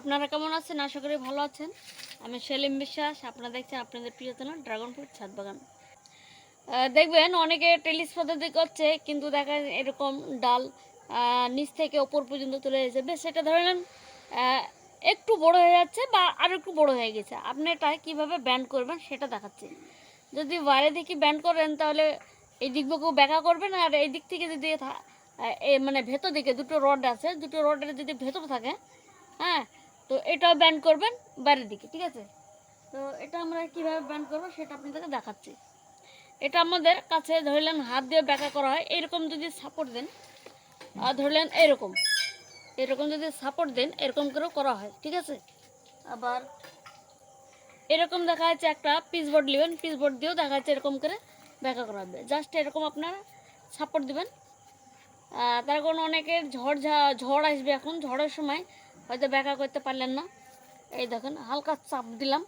আপনারা কেমন আছেন? আশা করি ভালো আছেন। আমি সেলিম বিশ্বাস, আপনারা দেখছেন আপনাদের প্রিয় চ্যানেল ড্রাগন ফ্রুট ছাদ বাগান। দেখবেন অনেকে টেলিস পদ্ধতি করছে, কিন্তু দেখা যায় এরকম ডাল নিচ থেকে ওপর পর্যন্ত চলে বেশ সেটা ধরে নেন একটু বড় হয়ে যাচ্ছে বা আরও একটু বড় হয়ে গেছে। আপনি এটা কীভাবে ব্যান্ড করবেন সেটা দেখাচ্ছি। যদি বাইরে থেকে ব্যান্ড করেন, তাহলে এই দিকগুলো ব্যাকা করবেন, আর এই দিক থেকে যদি মানে ভেতর দিকে দুটো রড আছে, দুটো রডের যদি ভেতর থাকে হ্যাঁ তো এটাও ব্যান্ড করবেন বাইরের দিকে, ঠিক আছে? তো এটা আমরা কীভাবে ব্যান্ড করব সেটা আপনাদেরকে দেখাচ্ছি। এটা আমাদের কাছে ধরলেন হাত দিয়ে ব্যাকা করা হয় এরকম যদি সাপোর্ট দেন, আর ধরলেন এরকম এরকম যদি সাপোর্ট দেন, এরকম করেও করা হয়, ঠিক আছে? আবার এরকম দেখা যাচ্ছে একটা পিস বোর্ড নেবেন পিস বোর্ড দিয়েও দেখা যাচ্ছে এরকম করে ব্যাকা করা হবে। জাস্ট এরকম আপনারা সাপোর্ট দিবেন। তার কারণ অনেকের ঝড় ঝড় আসবে এখন, ঝড়ের সময় হয়তো ব্যাকা করতে পারলেন না। এই দেখেন, হালকা চাপ দিলাম।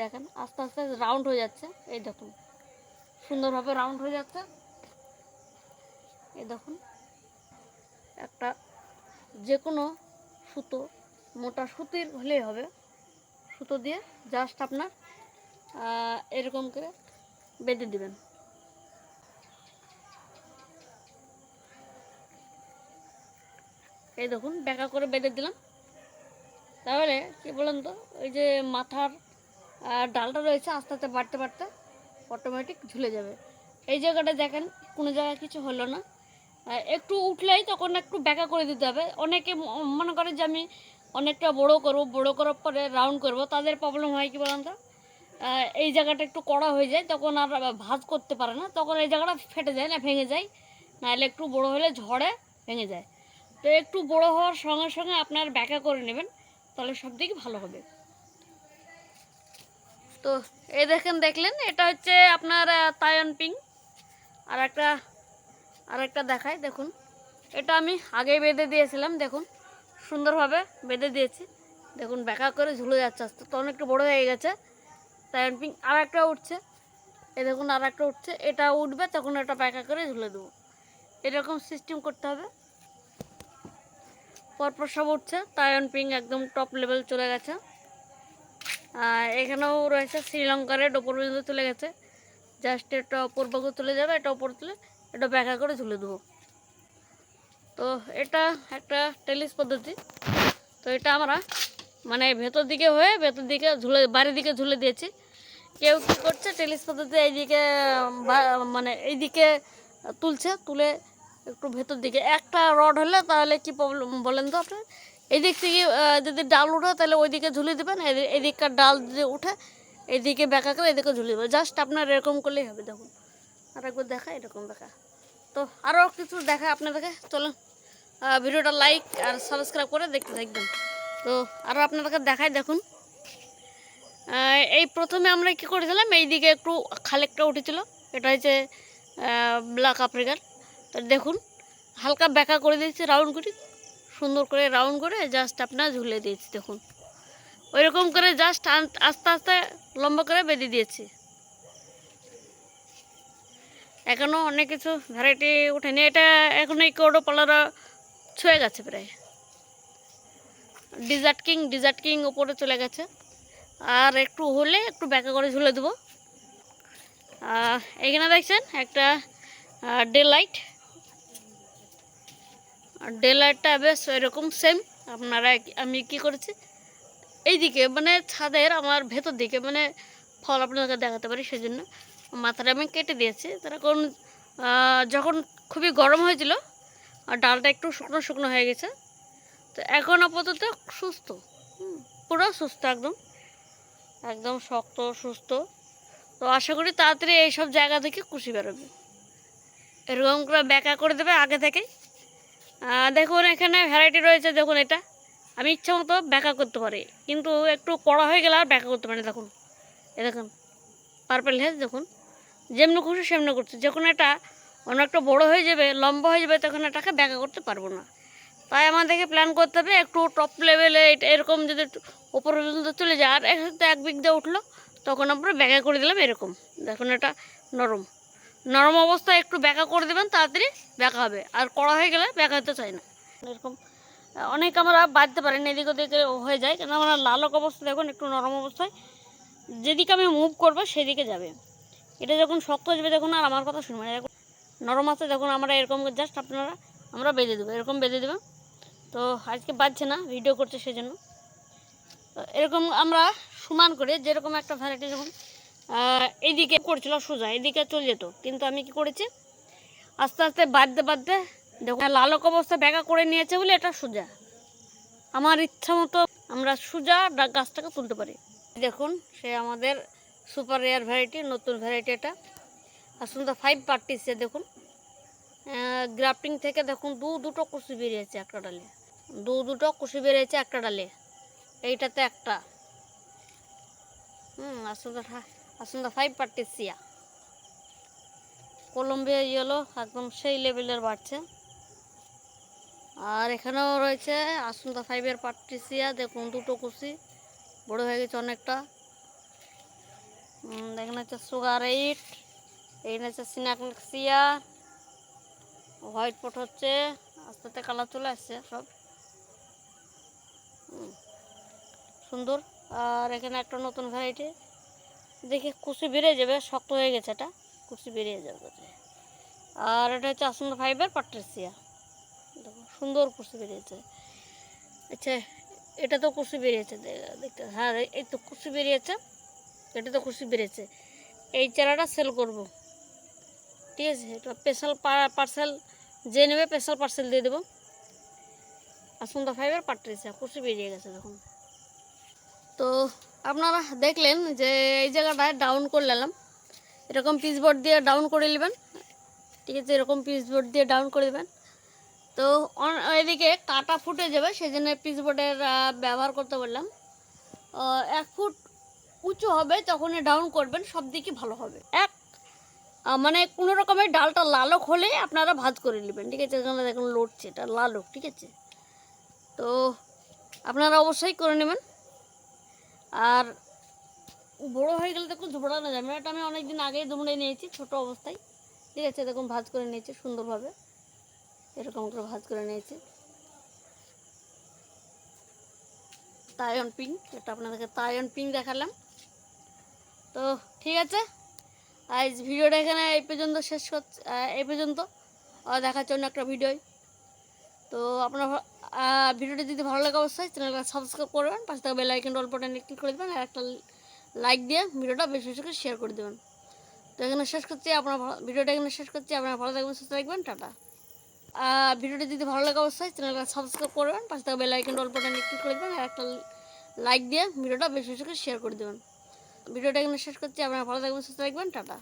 দেখেন, আস্তে আস্তে রাউন্ড হয়ে যাচ্ছে। এই দেখুন, সুন্দরভাবে রাউন্ড হয়ে যাচ্ছে। এই দেখুন, একটা যে কোনো সুতো, মোটা সুতির হলেই হবে। সুতো দিয়ে জাস্ট আপনার এরকম করে বেঁধে দিবেন। এই দেখুন ব্যাকা করে বেঁধে দিলাম। তাহলে কি বলেন তো, ওই যে মাথার ডালটা রয়েছে আস্তে আস্তে বাড়তে বাড়তে অটোমেটিক ঝুলে যাবে। এই জায়গাটা দেখেন, কোনো জায়গায় কিছু হলো না। একটু উঠলেই তখন একটু ব্যাকা করে দিতে হবে। অনেকে মনে করে যে আমি অনেকটা বড় করব, বড় করার পরে রাউন্ড করব। তাদের প্রবলেম হয় কি বলেন তো এই জায়গাটা একটু কড়া হয়ে যায়, তখন আর ভাঁজ করতে পারে না। তখন এই জায়গাটা ফেটে যায় না, ভেঙে যায়। নাহলে একটু বড় হলে ঝড়ে ভেঙে যায়। তো একটু বড় হওয়ার সঙ্গে সঙ্গে আপনার ব্যাকা করে নেবেন, তাহলে সব দিকে ভালো হবে। তো এই দেখেন, দেখলেন? এটা হচ্ছে আপনার তায়ন পিং আর একটা আর একটা দেখায় দেখুন। এটা আমি আগে বেঁধে দিয়েছিলাম, দেখুন। সুন্দরভাবে বেঁধে দিয়েছি। দেখুন ব্যাকা করে ঝুলে যাচ্ছে আস্তে। তো অনেকটা বড় হয়ে গেছে তায়ন পিং আর একটা উঠছে। এ দেখুন, আর একটা উঠছে। এটা উঠবে, তখন এটা ব্যাকা করে ঝুলে দেবো। এরকম সিস্টেম করতে হবে। পরপর সব উঠছে। তায়ন পিং একদম টপ লেভেল চলে গেছে। আর এখানেও রয়েছে শ্রীলঙ্কার রেড ওপর পর্যন্ত চলে গেছে। জাস্ট এটা ওপর বাগু তুলে যাবে, এটা ওপর তুলে এটা ব্যাকা করে ঝুলে দেবো। তো এটা একটা টেলিস পদ্ধতি। তো এটা আমরা মানে ভেতর দিকে হয়ে ভেতর দিকে ঝুলে, বাড়ির দিকে ঝুলে দিয়েছি। কেউ কী করছে টেলিস পদ্ধতি এইদিকে মানে এইদিকে তুলছে, তুলে একটু ভেতর দিকে। একটা রড হলে তাহলে কি প্রবলেম বলেন তো আপনার এদিক থেকে যদি ডাল উঠে, তাহলে ওইদিকে ঝুলিয়ে দেবেন। এদি- এদিককার ডাল যদি উঠে, এদিকে বেঁকা করে এদিকে ঝুলিয়ে দেবেন। জাস্ট আপনার এরকম করলেই হবে, দেখুন। আর একবার দেখা এরকম দেখা তো আরও কিছু দেখা আপনাদেরকে? চলুন। ভিডিওটা লাইক আর সাবস্ক্রাইব করে দেখতে থাকবেন। তো আরও আপনাদেরকে দেখাই, দেখুন। এই প্রথমে আমরা কি করেছিলাম? এইদিকে একটু খালেকটা উঠেছিল। এটা হচ্ছে ব্ল্যাক আফ্রিকার। দেখুন, হালকা ব্যাকা করে দিয়েছি রাউন্ড করে সুন্দর করে রাউন্ড করে জাস্ট আপনার ঝুলে দিয়েছি, দেখুন। ওইরকম করে জাস্ট আস্তে আস্তে লম্বা করে বেঁধে দিয়েছি। এখনও অনেক কিছু ভ্যারাইটি ওঠেনি, এটা এখন এই কোডো পালারা ছুঁয়ে গেছে প্রায়। ডিজার্ট কিং ডিজার্ট কিং ওপরে চলে গেছে। আর একটু হলে একটু ব্যাকা করে ঝুলে দেবো। এখানে দেখছেন একটা ডে লাইট আর ডে লাইটটা বেশ এরকম সেম আপনারা আমি কি করেছি? এইদিকে মানে ছাদের আমার ভেতর দিকে মানে ফল আপনাদেরকে দেখাতে পারি সেজন্য। মাথাটা আমি কেটে দিয়েছি। তার কারণ যখন খুবই গরম হয়েছিল, আর ডালটা একটু শুকনো শুকনো হয়ে গেছে, তো এখন আপাতত সুস্থ। পুরো সুস্থ একদম। একদম শক্ত, সুস্থ। তো আশা করি তাড়াতাড়ি এইসব জায়গা থেকে খুশি বেরোবে। এরকম করে ব্যাকা করে দেবে আগে থেকেই। দেখুন, এখানে ভ্যারাইটি রয়েছে, দেখুন এটা। আমি ইচ্ছা মতো ব্যাকা করতে পারি, কিন্তু একটু কড়া হয়ে গেলে আর ব্যাকা করতে পারি দেখুন। এ দেখুন পার্পেল হেজ দেখুন। যেমনি খুশি সেমনি করছে, যখন এটা অনেকটা বড় হয়ে যাবে, লম্বা হয়ে যাবে, তখন এটাকে ব্যাকা করতে পারব না। তাই আমাদেরকে প্ল্যান করতে হবে, একটু টপ লেভেলে এরকম যদি ওপর পর্যন্ত চলে যায়, আর একসাথে এক বিঘ দিয়ে উঠল, তখন আমরা ব্যাকা করে দিলাম এরকম। দেখুন, এটা নরম। নরম অবস্থায় একটু ব্যাকা করে দেবেন, তাড়াতাড়ি ব্যাকা হবে। আর কড়া হয়ে গেলে ব্যাকা হতে চাই না। এরকম অনেক আমরা বাঁধতে পারি না, এদিক ওদিকে হয়ে যায়। কিন্তু আমরা লালক অবস্থা দেখুন, একটু নরম অবস্থায়। যেদিকে আমি মুভ করব, সেদিকে যাবে। এটা যখন শক্ত হয়ে যাবে দেখুন, আর আমার কথা শুনবে না। দেখুন নরম আছে দেখুন, আমরা এরকম জাস্ট আপনারা, আমরা বেঁধে দেবো, এরকম বেঁধে দেবো। তো আজকে বাজছে না ভিডিও করছে সেজন্য। এরকম আমরা সমান করে, যেরকম একটা ভ্যারাইটি যখন আহ, এইদিকে করছিল সোজা এদিকে চলে যেত। কিন্তু আমি কি করেছি? আস্তে আস্তে বাঁধতে বাঁধতে দেখুন লালক অবস্থা ব্যাকা করে নিয়েছে বলে এটা সোজা। আমার ইচ্ছা মতো আমরা সোজা গাছটাকে তুলতে পারি। দেখুন সে আমাদের সুপার রেয়ার ভ্যারাইটি নতুন ভ্যারাইটি এটা। আসুন ফাইভ পার্টিসে দেখুন। গ্রাফটিং থেকে দেখুন দু দুটো কুশি বেরিয়েছে একটা ডালে। দু দুটো কুশি বেরিয়েছে একটা ডালে। এইটাতে একটা। হুম আসুন তো আসুন তো ফাইভ পার্টিসিয়া কলম্বিয়া ইয়েলো একদম সেই লেভেলের বাড়ছে। আর এখানেও রয়েছে আসুনতা ফাইভের পাট্রিসিয়া দেখুন দুটো কুচি বড় হয়ে গেছে অনেকটা। এখানে হচ্ছে সুগার এইট এখানে হচ্ছে সিনাকসিয়া হোয়াইট পট হচ্ছে, আস্তে আস্তে কালার চলে আসছে সব। সুন্দর। আর এখানে একটা নতুন ভ্যারাইটি দেখি কুচি বেরিয়ে যাবে, শক্ত হয়ে গেছে এটা কুচি বেরিয়ে যাবে কুচি। আর এটা হচ্ছে আসুন ফাইবার পাট্রেসিয়া। দেখো, সুন্দর কুর্সি বেরিয়েছে। আচ্ছা এটা তো কুর্সি বেরিয়েছে দেখতে হ্যাঁ এই তো কুর্সি বেরিয়েছে, এটা তো কুর্সি বেরিয়েছে। এই চারাটা সেল করব। ঠিক আছে, এটা স্পেশাল পার্সেল যে নেবে স্পেশাল পার্সেল দিয়ে দেবো। আসুন্দা ফাইবার পাট্রেছে কুর্সি বেরিয়ে গেছে দেখুন। তো আপনারা দেখলেন যে এই জায়গাটায় ডাউন করে নিলাম। এরকম পিসবোর্ড দিয়ে ডাউন করে নেবেন। ঠিক আছে, এরকম পিসবোর্ড দিয়ে ডাউন করে দেবেন তো এদিকে কাটা ফুটে যাবে সেই জন্য পিসবোর্ডের ব্যবহার করতে বললাম। এক ফুট উঁচু হবে, তখনই ডাউন করবেন, সব দিকে ভালো হবে। এক মানে কোনো রকমের ডালটা লালক হলে আপনারা ভাজ করে নেবেন। ঠিক আছে, এখানে দেখুন লড়ছে, এটা লালক ঠিক আছে। তো আপনারা অবশ্যই করে নেবেন। আর বড়ো হয়ে গেলে দেখুন ঝোপড়ানো যাবে। এটা আমি অনেক দিন আগেই দুমড়ে নিয়েছি, ছোট অবস্থায়। ঠিক আছে দেখুন ভাজ করে নিয়েছি, সুন্দরভাবে। এরকম করে ভাজ করে নিয়েছি। তায়ন পিং এটা আপনাদেরকে তায়ন পিং দেখালাম। তো ঠিক আছে, আজ ভিডিওটা এখানে এই পর্যন্ত শেষ করছি এই পর্যন্ত। দেখার জন্য একটা ভিডিও। তো আপনার ভিডিওটি যদি ভালো লাগে অবশ্যই, চ্যানেলটা সাবস্ক্রাইব করবেন, পাশে থাকা বেল আইকন অল বাটনে ক্লিক করে দেবেন, আর একটা লাইক দিয়ে ভিডিওটা বেশি বেশি করে শেয়ার করে দেবেন। তো এখানে শেষ করছি, আপনার ভিডিওটা এখানে শেষ করছি, আপনারা ভালো থাকবেন, সুস্থ থাকবেন, টাটা। ভিডিওটি যদি ভালো লাগে অবশ্যই, চ্যানেলটা সাবস্ক্রাইব করবেন, পাশে থাকা বেল আইকন অল বাটনে ক্লিক করে দেবেন, আর একটা লাইক দিয়ে ভিডিওটা বেশি বেশি করে শেয়ার করে দেবেন। ভিডিওটা এখানে শেষ করছি, আপনারা ভালো থাকবেন, সুস্থ থাকবেন, টাটা।